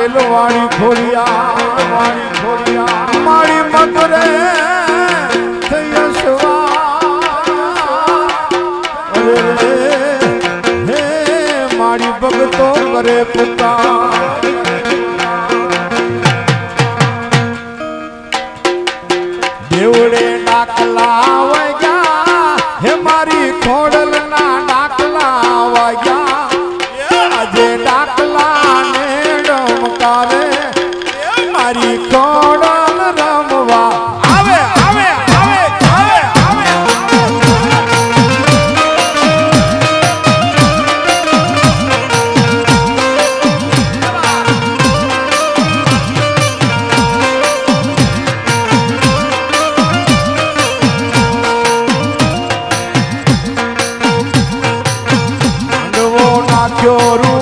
ખેલો વાળી ખોડિયા વાળી ખોડિયા. મારી મગરે મારી ભગતો કરે પુતા. દેવડે ડાકલા વગ્યા મારી કોડલ રમવા? આવે આવે આવે આવે નાખ્યો રૂ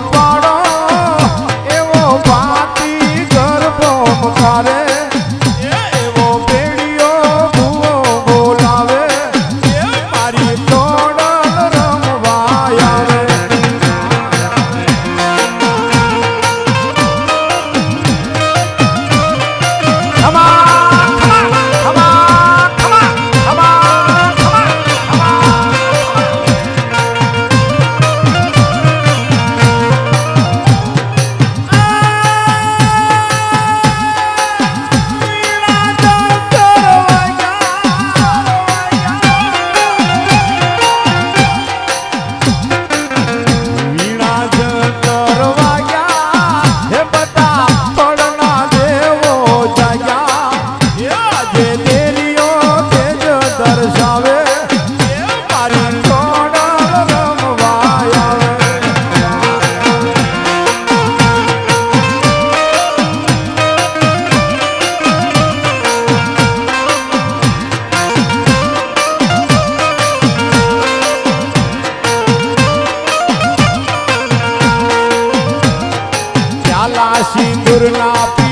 લાલા સિંદુરના